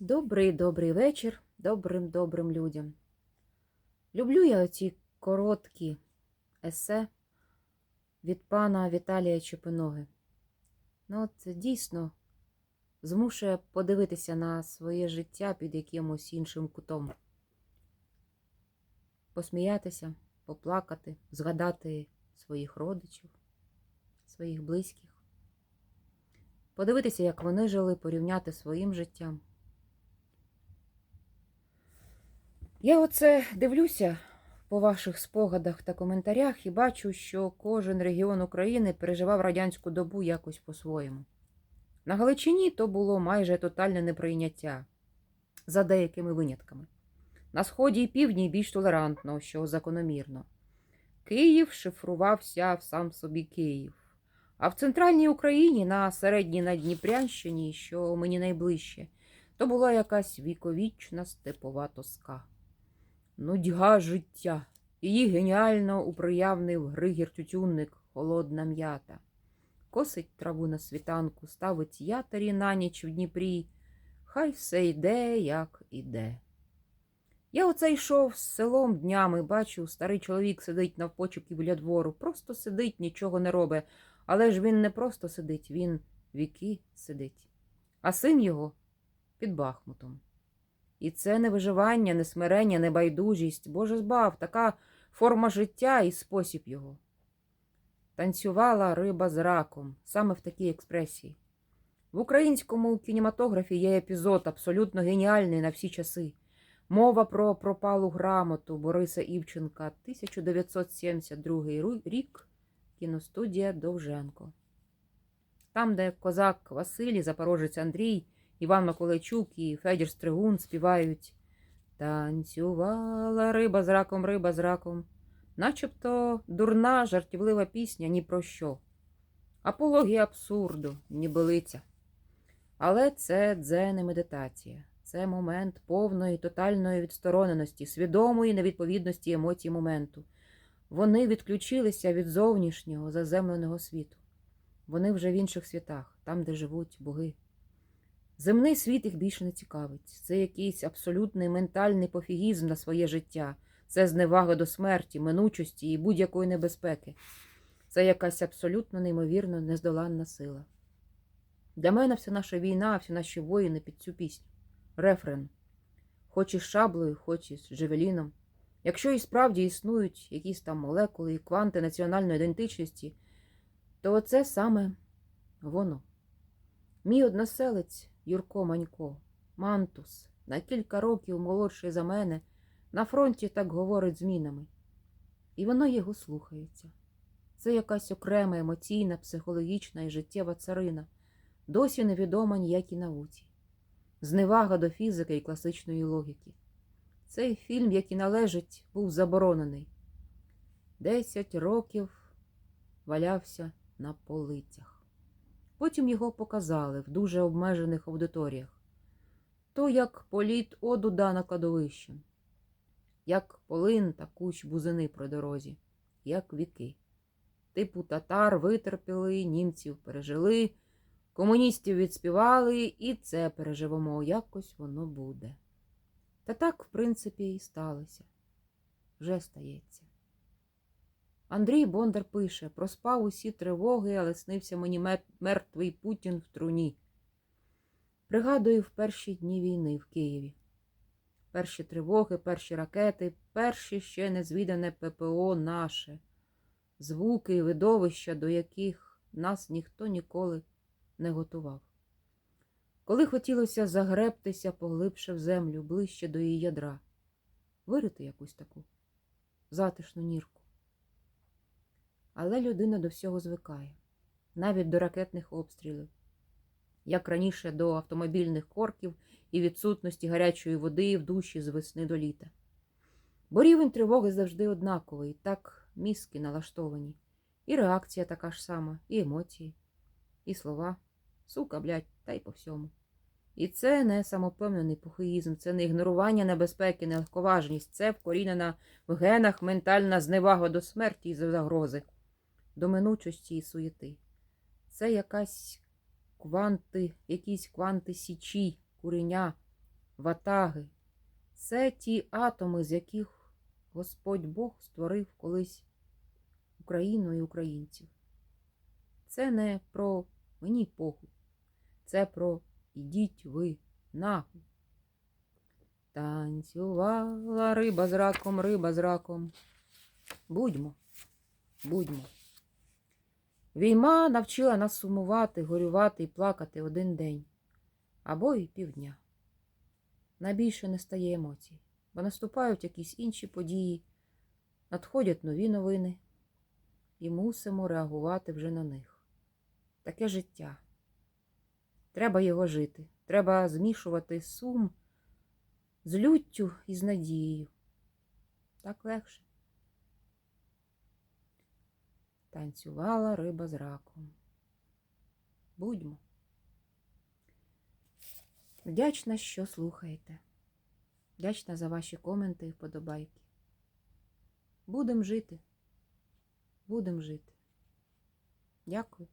Добрий добрий вечір добрим добрим людям. Люблю я оці короткі есе від пана Віталія Чепиноги. Ну, от дійсно змушує подивитися на своє життя під якимось іншим кутом. Посміятися, поплакати, згадати своїх родичів, своїх близьких. Подивитися, як вони жили, порівняти своїм життям. Я оце дивлюся по ваших спогадах та коментарях і бачу, що кожен регіон України переживав радянську добу якось по-своєму. На Галичині то було майже тотальне неприйняття, за деякими винятками. На сході і півдні більш толерантно, що закономірно. Київ шифрувався в сам собі Київ. А в центральній Україні, на середній Надніпрянщині, що мені найближче, то була якась віковічна степова тоска. Нудьга життя. Її геніально уприявнив Григір Тютюнник, холодна м'ята. Косить траву на світанку, ставить ятарі на ніч в Дніпрі. Хай все йде, як іде. Я оце йшов з селом днями, бачу, старий чоловік сидить навпочепки біля двору. Просто сидить, нічого не робить. Але ж він не просто сидить, він віки сидить. А син його під Бахмутом. І це не виживання, не смирення, не байдужість, Боже збав, така форма життя і спосіб його. Танцювала риба з раком, саме в такій експресії. В українському кінематографі є епізод абсолютно геніальний на всі часи. Мова про пропалу грамоту Бориса Івченка, 1972 рік, кіностудія Довженко. Там, де козак Василій, запорожець Андрій, Іван Миколайчук і Федір Стригун співають Танцювала риба з раком, риба з раком. Начебто дурна, жартівлива пісня ні про що. Апологія абсурду, нібелиця. Але це дзен і медитація. Це момент повної тотальної відстороненості, свідомої невідповідності емоцій моменту. Вони відключилися від зовнішнього заземленого світу. Вони вже в інших світах, там, де живуть боги. Земний світ їх більше не цікавить. Це якийсь абсолютний ментальний пофігізм на своє життя, це зневага до смерті, минучості і будь-якої небезпеки. Це якась абсолютно неймовірно нездоланна сила. Для мене вся наша війна, всі наші воїни під цю пісню. Рефрен. Хоч із шаблею, хоч із Жевеліном. Якщо і справді існують якісь там молекули і кванти національної ідентичності, то оце саме воно. Мій односелець Юрко Манько, Мантус, на кілька років молодший за мене, на фронті так говорить змінами. І воно його слухається. Це якась окрема емоційна, психологічна і життєва царина, досі невідома ніякій науці, зневага до фізики і класичної логіки. Цей фільм, який належить, був заборонений. Десять років валявся на полицях. Потім його показали в дуже обмежених аудиторіях. То як політ одуда на кладовище, як полин та кущ бузини при дорозі, як віки. Типу татар витерпіли, німців пережили, комуністів відспівали, і це переживемо, якось воно буде. Та так, в принципі, і сталося. Вже стається. Андрій Бондар пише проспав усі тривоги, але снився мені мертвий Путін в труні. Пригадую в перші дні війни в Києві. Перші тривоги, перші ракети, перші ще незвідане ППО наше, звуки і видовища, до яких нас ніхто ніколи не готував. Коли хотілося загребтися поглибше в землю, ближче до її ядра, вирити якусь таку затишну нірку. Але людина до всього звикає, навіть до ракетних обстрілів, як раніше до автомобільних корків і відсутності гарячої води в душі з весни до літа. Бо рівень тривоги завжди однаковий, так мізки налаштовані, і реакція така ж сама, і емоції, і слова, сука, блядь, та й по всьому. І це не самопевнений похиїзм, це не ігнорування небезпеки, не легковажність, це вкорінена в генах ментальна зневага до смерті і загрози до минучості і суєти. Це якась кванти, якісь кванти січі, куреня, ватаги. Це ті атоми, з яких Господь Бог створив колись Україну і українців. Це не про мені похуй, це про ідіть ви нахуй. Танцювала риба з раком, риба з раком. Будьмо, будьмо. Війма навчила нас сумувати, горювати і плакати один день або й півдня. Найбільше не стає емоцій, бо наступають якісь інші події, надходять нові новини, і мусимо реагувати вже на них. Таке життя. Треба його жити. Треба змішувати сум з люттю і з надією. Так легше. Танцювала риба з раком. Будьмо. Вдячна, що слухаєте. Вдячна за ваші коменти і вподобайки. Будем жити. Будем жити. Дякую.